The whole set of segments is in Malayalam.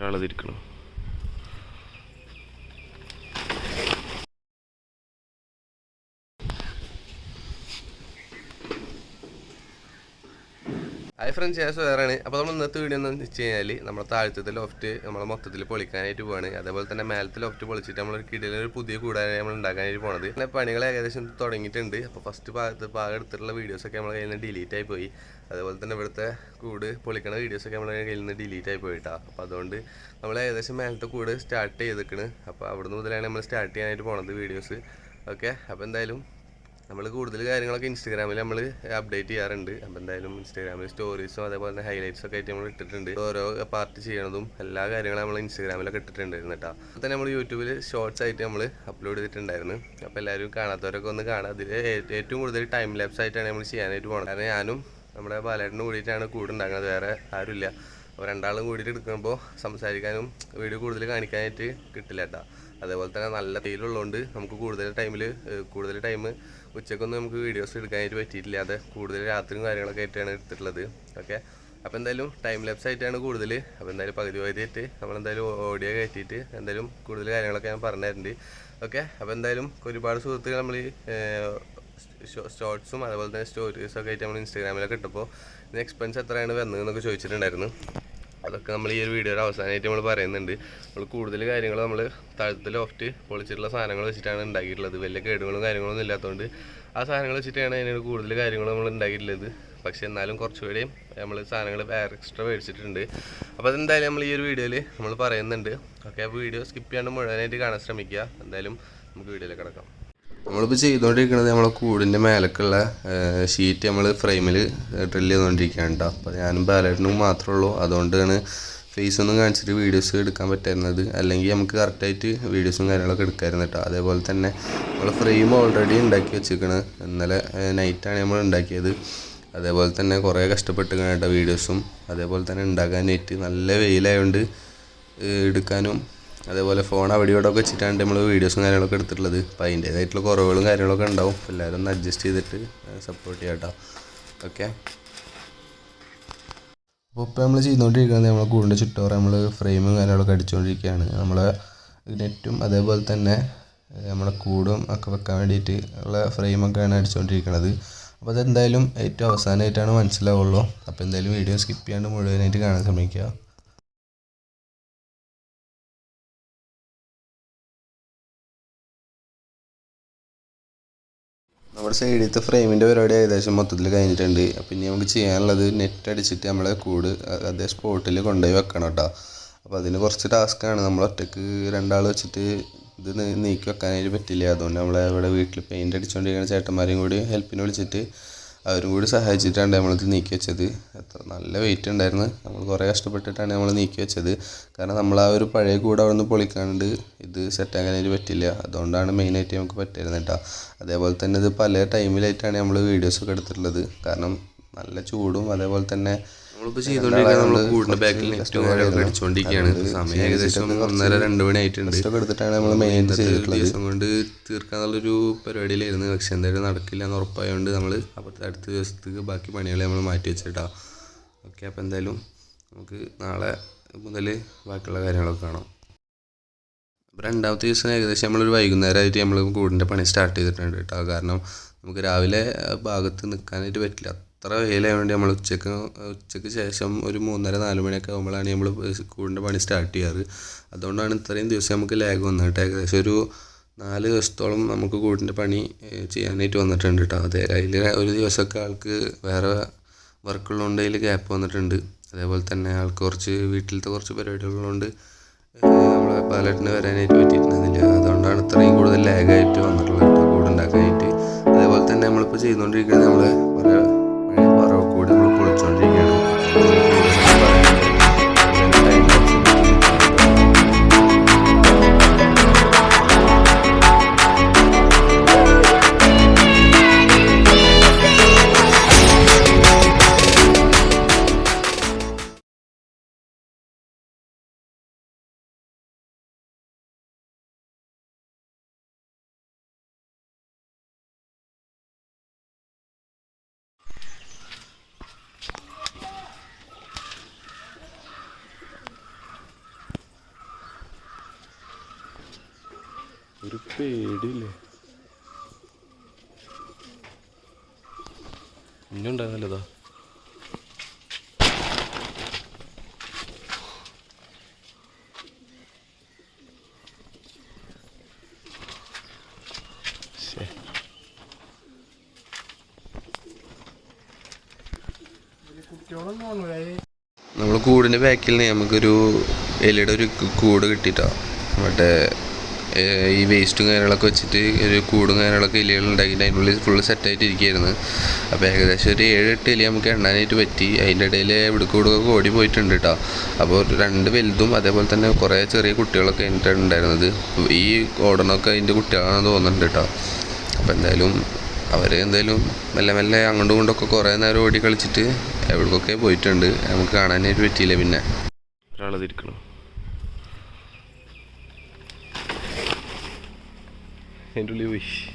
ഒരാളതിരിക്കണം. ഹായ് ചെയ്യാൻ വേറെയാണ്. അപ്പോൾ നമ്മൾ ഇന്നത്തെ വീഡിയോ എന്ന് വെച്ച് കഴിഞ്ഞാൽ നമ്മുടെ താഴത്തെ ലോഫ്റ്റ് നമ്മൾ മൊത്തത്തിൽ പൊളിക്കാനായിട്ട് പോവാണ്. അതേപോലെ തന്നെ മേലത്തെ ലോഫ്റ്റ് പൊളിച്ചിട്ട് നമ്മളൊരു കിടിലൊരു ഒരു പുതിയ കൂടാതെ നമ്മൾ ഉണ്ടാക്കാനായിട്ട് പോണത്. പിന്നെ പണികൾ ഏകദേശം തുടങ്ങിയിട്ടുണ്ട്. അപ്പോൾ ഫസ്റ്റ് ഭാഗത്ത് ഭാഗം എടുത്തിട്ടുള്ള വീഡിയോസൊക്കെ നമ്മൾ കയ്യിൽ നിന്ന് ഡിലീറ്റ് ആയി പോയി. അതേപോലെ തന്നെ ഇവിടുത്തെ കൂട് പൊളിക്കണ വീഡിയോസൊക്കെ നമ്മളെ കയ്യിൽ നിന്ന് ഡിലീറ്റ് ആയി പോയിട്ടാ. അപ്പോൾ അതുകൊണ്ട് നമ്മൾ ഏകദേശം മേലത്തെ കൂട് സ്റ്റാർട്ട് ചെയ്തിക്കണ് അപ്പോൾ അവിടുന്ന് മുതലാണ് നമ്മൾ സ്റ്റാർട്ട് ചെയ്യാനായിട്ട് പോണത് വീഡിയോസ് ഓക്കെ അപ്പോൾ എന്തായാലും നമ്മൾ കൂടുതൽ കാര്യങ്ങളൊക്കെ ഇൻസ്റ്റാഗ്രാമിൽ നമ്മൾ അപ്ഡേറ്റ് ചെയ്യാറുണ്ട്. അപ്പോൾ എന്തായാലും ഇൻസ്റ്റാഗ്രാമിൽ സ്റ്റോറീസും അതേപോലെ തന്നെ ഹൈലൈറ്റ്സ് ഒക്കെ ആയിട്ട് നമ്മൾ ഇട്ടിട്ടുണ്ട്. ഓരോ പാർട്ട് ചെയ്യണതും എല്ലാ കാര്യങ്ങളും നമ്മൾ ഇൻസ്റ്റാഗ്രാമിലൊക്കെ ഇട്ടിട്ടുണ്ടായിരുന്നു കേട്ടോ. അപ്പോൾ തന്നെ നമ്മൾ യൂട്യൂബിൽ ഷോർട്സ് ആയിട്ട് നമ്മൾ അപ്ലോഡ് ചെയ്തിട്ടുണ്ടായിരുന്നു. അപ്പോൾ എല്ലാവരും കാണാത്തവരൊക്കെ ഒന്ന് കാണാം. അതിൽ ഏറ്റവും കൂടുതൽ ടൈം ലാപ്സ് ആയിട്ടാണ് നമ്മൾ ചെയ്യാനായിട്ട് പോകുന്നത് കാരണം ഞാനും നമ്മുടെ ബാലേട്ടനും കൂടിയിട്ടാണ് കൂടെ ഉണ്ടാക്കുന്നത് വേറെ ആരുമില്ല. അപ്പോൾ രണ്ടാളും കൂടിയിട്ട് എടുക്കുമ്പോൾ സംസാരിക്കാനും വീഡിയോ കൂടുതൽ കാണിക്കാനായിട്ട് കിട്ടില്ല കേട്ടോ അതേപോലെ തന്നെ നല്ല തേയിലുള്ളതുകൊണ്ട് നമുക്ക് കൂടുതൽ ടൈമിൽ കൂടുതൽ ടൈം ഉച്ചക്കൊന്നും നമുക്ക് വീഡിയോസ് എടുക്കാനായിട്ട് പറ്റിയിട്ടില്ല. അത് കൂടുതൽ രാത്രിയും കാര്യങ്ങളൊക്കെ ആയിട്ടാണ് എടുത്തിട്ടുള്ളത്. ഓക്കെ? അപ്പോൾ എന്തായാലും ടൈം ലാപ്സ് ആയിട്ടാണ് കൂടുതൽ അപ്പോൾ എന്തായാലും പകുതി പകുതിയായിട്ട് നമ്മളെന്തായാലും ഓഡിയോ കയറ്റിയിട്ട് എന്തായാലും കൂടുതൽ കാര്യങ്ങളൊക്കെ ഞാൻ പറഞ്ഞു ഓക്കെ? അപ്പോൾ എന്തായാലും ഒരുപാട് സുഹൃത്തുക്കൾ നമ്മൾ ഷോർട്സും അതുപോലെ തന്നെ സ്റ്റോറീസൊക്കെ ആയിട്ട് നമ്മൾ ഇൻസ്റ്റാഗ്രാമിലൊക്കെ ഇട്ടപ്പോൾ ഇതിന് എക്സ്പെൻസ് എത്രയാണ് വന്നതെന്നൊക്കെ ചോദിച്ചിട്ടുണ്ടായിരുന്നു. അതൊക്കെ നമ്മൾ ഈ ഒരു വീഡിയോയുടെ അവസാനമായിട്ട് നമ്മൾ പറയുന്നുണ്ട്. നമ്മൾ കൂടുതൽ കാര്യങ്ങൾ നമ്മൾ താഴത്തെ ലോഫ്റ്റ് പൊളിച്ചിട്ടുള്ള സാധനങ്ങൾ വെച്ചിട്ടാണ് ഉണ്ടാക്കിയിട്ടുള്ളത് വലിയ കേടുകളും കാര്യങ്ങളൊന്നും ഇല്ലാത്തതുകൊണ്ട് ആ സാധനങ്ങൾ വെച്ചിട്ടാണ് അതിനോട് കൂടുതൽ കാര്യങ്ങൾ നമ്മൾ ഉണ്ടാക്കിയിട്ടുള്ളത് പക്ഷേ എന്നാലും കുറച്ചുകൂടി നമ്മൾ സാധനങ്ങൾ വേറെ എക്സ്ട്രാ മേടിച്ചിട്ടുണ്ട്. അപ്പോൾ അതെന്തായാലും നമ്മൾ ഈ ഒരു വീഡിയോയിൽ നമ്മൾ പറയുന്നുണ്ട്. ഓക്കെ അപ്പോൾ വീഡിയോ സ്കിപ്പ് ചെയ്യാണ്ട് മുഴുവനായിട്ട് കാണാൻ ശ്രമിക്കുക. എന്തായാലും നമുക്ക് വീഡിയോയിലേക്ക് കിടക്കാം. നമ്മളിപ്പോൾ ചെയ്തുകൊണ്ടിരിക്കുന്നത് നമ്മളെ കൂടിന്റെ മേലക്കുള്ള ഷീറ്റ് നമ്മൾ ഫ്രെയിമിൽ ഡ്രില്ല് ചെയ്തുകൊണ്ടിരിക്കുകയാണ് കേട്ടോ അപ്പോൾ ഞാനും ബാലേട്ടനും മാത്രമേ ഉള്ളൂ. അതുകൊണ്ടാണ് ഫേസ് ഒന്നും കാണിച്ചിട്ട് വീഡിയോസ് എടുക്കാൻ പറ്റായിരുന്നത്. അല്ലെങ്കിൽ നമുക്ക് കറക്റ്റായിട്ട് വീഡിയോസും കാര്യങ്ങളൊക്കെ എടുക്കാമായിരുന്നു കേട്ടോ അതേപോലെ തന്നെ നമ്മൾ ഫ്രെയിം ഓൾറെഡി ഉണ്ടാക്കി വെച്ചിരിക്കണ്. ഇന്നലെ നൈറ്റാണ് നമ്മൾ ഉണ്ടാക്കിയത്. അതേപോലെ തന്നെ കുറേ കഷ്ടപ്പെട്ട് കേട്ടോ വീഡിയോസും അതേപോലെ തന്നെ ഉണ്ടാക്കാനായിട്ട് നല്ല വെയിലായതുകൊണ്ട് എടുക്കാനും അതേപോലെ ഫോൺ അവിടെ ഇവിടെ ഒക്കെ വെച്ചിട്ടാണ് നമ്മൾ വീഡിയോസും കാര്യങ്ങളൊക്കെ എടുത്തിട്ടുള്ളത്. അപ്പോൾ അതിന്റേതായിട്ടുള്ള കുറവുകളും കാര്യങ്ങളൊക്കെ ഉണ്ടാവും. എല്ലാവരും ഒന്ന് അഡ്ജസ്റ്റ് ചെയ്തിട്ട് സപ്പോർട്ട് ചെയ്യാം കേട്ടോ ഓക്കെ അപ്പോൾ ഇപ്പോൾ നമ്മൾ ചെയ്തുകൊണ്ടിരിക്കുന്നത് നമ്മളെ കൂടിന്റെ ചുറ്റോറ നമ്മൾ ഫ്രെയിമും കാര്യങ്ങളൊക്കെ അടിച്ചുകൊണ്ടിരിക്കുകയാണ് നമ്മൾ നെറ്റും അതേപോലെ തന്നെ നമ്മളെ കൂടും ഒക്കെ വെക്കാൻ വേണ്ടിയിട്ട് ഉള്ള ഫ്രെയിമൊക്കെയാണ് അടിച്ചുകൊണ്ടിരിക്കുന്നത് അപ്പോൾ അതെന്തായാലും ഏറ്റവും അവസാനമായിട്ടാണ് മനസ്സിലാവുള്ളൂ. അപ്പോൾ എന്തായാലും വീഡിയോ സ്കിപ്പ് ചെയ്യാണ്ട് മുഴുവനായിട്ട് കാണാൻ ശ്രമിക്കുക. നമ്മുടെ സൈഡിലത്തെ ഫ്രെയിമിന്റെ പരിപാടി ഏകദേശം മൊത്തത്തിൽ കഴിഞ്ഞിട്ടുണ്ട്. ഇനി നമുക്ക് ചെയ്യാനുള്ളത് നെറ്റ് അടിച്ചിട്ട് നമ്മളെ കൂട് അതേ സ്പോട്ടിൽ കൊണ്ടുപോയി വെക്കണം കേട്ടോ അപ്പോൾ അതിന് കുറച്ച് ടാസ്ക്കാണ് നമ്മൾ ഒറ്റയ്ക്ക് രണ്ടാൾ വെച്ചിട്ട് ഇത് നീക്കി വെക്കാനായിട്ട് പറ്റില്ല. അതുകൊണ്ട് നമ്മളെ ഇവിടെ വീട്ടിൽ പെയിന്റ് അടിച്ചുകൊണ്ടിരിക്കുന്ന ചേട്ടന്മാരെയും കൂടി ഹെൽപ്പിന് വിളിച്ചിട്ട് അവരും കൂടി സഹായിച്ചിട്ടാണ് നമ്മളിത് നീക്കി വെച്ചത്. എത്ര നല്ല വെയിറ്റ് ഉണ്ടായിരുന്നു. നമ്മൾ കുറേ കഷ്ടപ്പെട്ടിട്ടാണ് നമ്മൾ നീക്കി വെച്ചത്. കാരണം നമ്മൾ ആ ഒരു പഴയ കൂടെ അവിടെ നിന്ന് പൊളിക്കാണ്ട് ഇത് സെറ്റാക്കാനായിട്ട് പറ്റില്ല. അതുകൊണ്ടാണ് മെയിനായിട്ട് നമുക്ക് പറ്റിയിരുന്നത് കേട്ടോ അതേപോലെ തന്നെ ഇത് പല ടൈമിലായിട്ടാണ് നമ്മൾ വീഡിയോസൊക്കെ എടുത്തിട്ടുള്ളത്. കാരണം നല്ല ചൂടും അതേപോലെ തന്നെ നമ്മളിപ്പോൾ ചെയ്തുകൊണ്ടിരിക്കുന്നത് നമ്മൾ കൂടിന്റെ ബാക്കിൽ നെറ്റും കാര്യമൊക്കെ അടിച്ചുകൊണ്ടിരിക്കുകയാണ് സമയം ഏകദേശം ഒന്നര രണ്ട് മണി ആയിട്ടുണ്ട്. എടുത്തിട്ടാണ് നമ്മൾ മെയിൻ ദിവസം കൊണ്ട് തീർക്കാന്നുള്ളൊരു പരിപാടിയിലായിരുന്നു. പക്ഷെ എന്തായാലും നടക്കില്ല എന്ന് ഉറപ്പായതുകൊണ്ട് നമ്മൾ അപ്പോഴത്തെ അടുത്ത ദിവസത്തേക്ക് ബാക്കി പണികളെ നമ്മൾ മാറ്റി വെച്ചിട്ടാ. ഓക്കെ അപ്പോൾ എന്തായാലും നമുക്ക് നാളെ മുതൽ ബാക്കിയുള്ള കാര്യങ്ങളൊക്കെ കാണാം. അപ്പോൾ രണ്ടാമത്തെ ദിവസം ഏകദേശം നമ്മളൊരു വൈകുന്നേരമായിട്ട് നമ്മൾ കൂടിന്റെ പണി സ്റ്റാർട്ട് ചെയ്തിട്ടുണ്ട് കേട്ടോ. കാരണം നമുക്ക് രാവിലെ ഭാഗത്ത് നിൽക്കാനായിട്ട് പറ്റില്ല. അത്ര വെയിലായതുകൊണ്ട് നമ്മൾ ഉച്ചയ്ക്ക് ഉച്ചയ്ക്ക് ശേഷം ഒരു മൂന്നര നാല് മണിയൊക്കെ ആകുമ്പോഴാണ് നമ്മൾ കൂടിന്റെ പണി സ്റ്റാർട്ട് ചെയ്യാറ്. അതുകൊണ്ടാണ് ഇത്രയും ദിവസം നമുക്ക് ലാഗ് വന്നത് കേട്ടോ. ഏകദേശം ഒരു നാല് ദിവസത്തോളം നമുക്ക് കൂടിന്റെ പണി ചെയ്യാനായിട്ട് വന്നിട്ടുണ്ട് കേട്ടോ. അതെ അതിൽ ഒരു ദിവസമൊക്കെ ആൾക്ക് വേറെ വർക്കുള്ളതുകൊണ്ട് അതിൽ ഗ്യാപ്പ് വന്നിട്ടുണ്ട്. അതേപോലെ തന്നെ ആൾക്ക് കുറച്ച് വീട്ടിലത്തെ കുറച്ച് പരിപാടികളുള്ളതുകൊണ്ട് നമ്മളെ പാലറ്റിന് വരാനായിട്ട് പറ്റിയിട്ടുണ്ടായിരുന്നില്ല അതുകൊണ്ടാണ് ഇത്രയും കൂടുതൽ ലാഗായിട്ട് വന്നിട്ടുള്ളത് കൂടുണ്ടാക്കാനായിട്ട് അതേപോലെ തന്നെ നമ്മളിപ്പോൾ ചെയ്തുകൊണ്ടിരിക്കുന്നത് പഴയ പറവ് കൂടി ഒരു പേടിയില്ലേ? ഇനിയുണ്ടായിരുന്നല്ലതാ ശേ നമ്മൾ കൂടിന്റെ ബാക്കിൽ നിന്ന് നമുക്കൊരു എലിയുടെ ഒരു കൂട് കിട്ടിയിട്ടാണ് മറ്റേ ഈ വേസ്റ്റും കാര്യങ്ങളൊക്കെ വെച്ചിട്ട് ഒരു കൂടും കാര്യങ്ങളൊക്കെ ഇലകൾ ഉണ്ടാക്കിയിട്ട് അതിന്റെ ഉള്ളിൽ ഫുള്ള് സെറ്റായിട്ട് ഇരിക്കുകയായിരുന്നു. അപ്പോൾ ഏകദേശം ഒരു ഏഴ് എട്ട് ഇലി നമുക്ക് എണ്ണാനായിട്ട് പറ്റി. അതിന്റെ ഇടയിൽ ഇവിടെ കൂടുകയൊക്കെ ഓടി പോയിട്ടുണ്ട് കേട്ടോ അപ്പോൾ രണ്ട് വലുതും അതേപോലെ തന്നെ കുറേ ചെറിയ കുട്ടികളൊക്കെ അതിന്റെ ഉണ്ടായിരുന്നത്. ഈ ഓടണമൊക്കെ അതിന്റെ കുട്ടികളാണെന്ന് തോന്നുന്നുണ്ട് കേട്ടോ അപ്പോൾ എന്തായാലും അവർ എന്തായാലും മെല്ലെ മെല്ലെ അങ്ങോട്ടും കൊണ്ടൊക്കെ കുറേ നേരം ഓടി കളിച്ചിട്ട് എവിടേക്കൊക്കെ പോയിട്ടുണ്ട്. നമുക്ക് കാണാനായിട്ട് പറ്റിയില്ല പിന്നെ. ഒരാളതിരിക്കണം and truly wish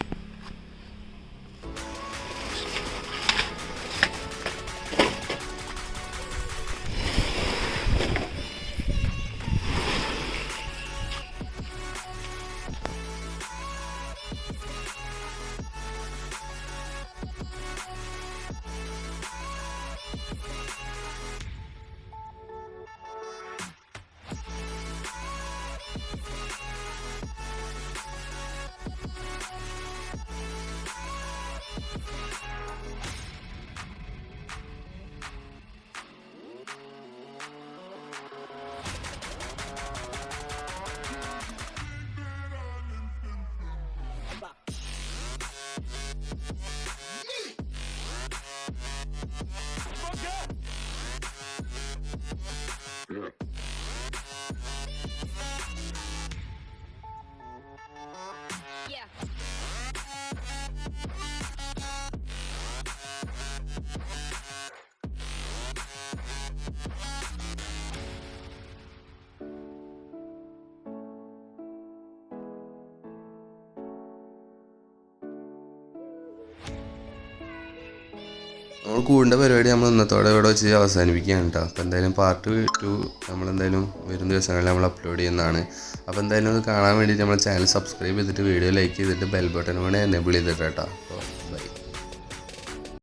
നമ്മൾ കൂടിന്റെ പരിപാടി നമ്മൾ ഇന്നത്തോടെ ഇവിടെ വെച്ച് അവസാനിപ്പിക്കുകയാണ് കേട്ടോ അപ്പോൾ എന്തായാലും പാർട്ട് ടു നമ്മളെന്തായാലും വരുന്ന ദിവസങ്ങളിൽ നമ്മൾ അപ്ലോഡ് ചെയ്യുന്നതാണ്. അപ്പോൾ എന്തായാലും അത് കാണാൻ വേണ്ടിയിട്ട് നമ്മൾ ചാനൽ സബ്സ്ക്രൈബ് ചെയ്തിട്ട് വീഡിയോ ലൈക്ക് ചെയ്തിട്ട് ബെൽ ബട്ടൺ കൂടെ എനേബിൾ ചെയ്തിട്ട് കേട്ടോ. അപ്പോൾ ബൈ